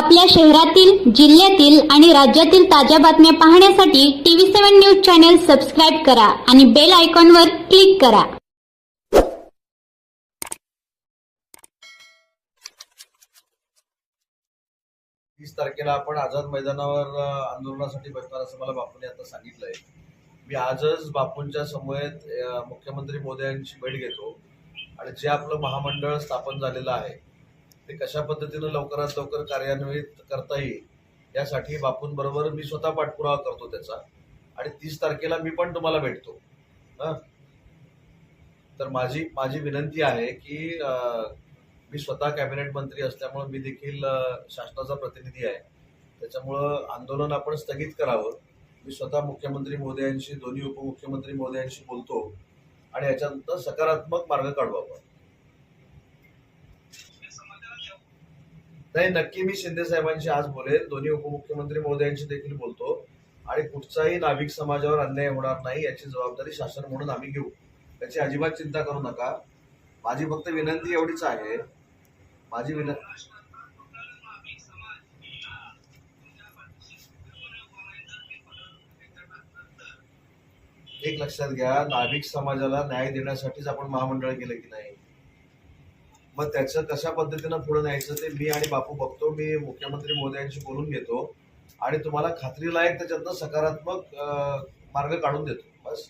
आपल्या शहरातील जिल्ह्यातील आणि राज्यातील ताज्या बातम्या पाहण्यासाठी TV seven news channel subscribe करा आणि बेल आयकॉनवर क्लिक करा. तीस तारखेला आपण आझाद मैदानावर आंदोलनासाठी बसणार असं मला बापूने आता सांगितलंय. मी आजच बापूंच्या समवेत मुख्यमंत्री मुख्यमंत्री मोदयांची भेट घेतो आणि जे आपलं महामंडळ स्थापन झालेलं आहे ते कशा पद्धतीनं लवकरात लवकर कार्यान्वित करता येईल यासाठी बापूंबरोबर मी स्वतः पाठपुरावा करतो त्याचा. आणि तीस तारखेला मी पण तुम्हाला भेटतो. तर माझी माझी विनंती आहे की मी स्वतः कॅबिनेट मंत्री असल्यामुळे मी देखील शासनाचा प्रतिनिधी आहे. त्याच्यामुळं आंदोलन आपण स्थगित करावं. मी स्वतः मुख्यमंत्री मोदयांशी दोन्ही उपमुख्यमंत्री मोदयांशी बोलतो. आणि याच्यानंतर सकारात्मक मार्ग काढू आपण नाही नक्की मी शिंदे साहेबांशी आज बोलेल दोन्ही उपमुख्यमंत्री महोदयांशी देखील बोलतो. आणि कुठचाही नाविक समाजावर अन्याय होणार नाही याची जबाबदारी शासन म्हणून आम्ही घेऊ. त्याची अजिबात चिंता करू नका. माझी फक्त विनंती एवढीच आहे. माझी विनंती एक लक्षात घ्या नाविक समाजाला न्याय देण्यासाठीच आपण महामंडळ केलं की नाही? मग त्याचं कशा पद्धतीनं पुढे न्यायचं ते मी आणि बापू बघतो. मी मुख्यमंत्री मोदयांशी बोलून घेतो. आणि तुम्हाला खात्रीलायक त्याच्यातनं सकारात्मक मार्ग काढून देतो. बस.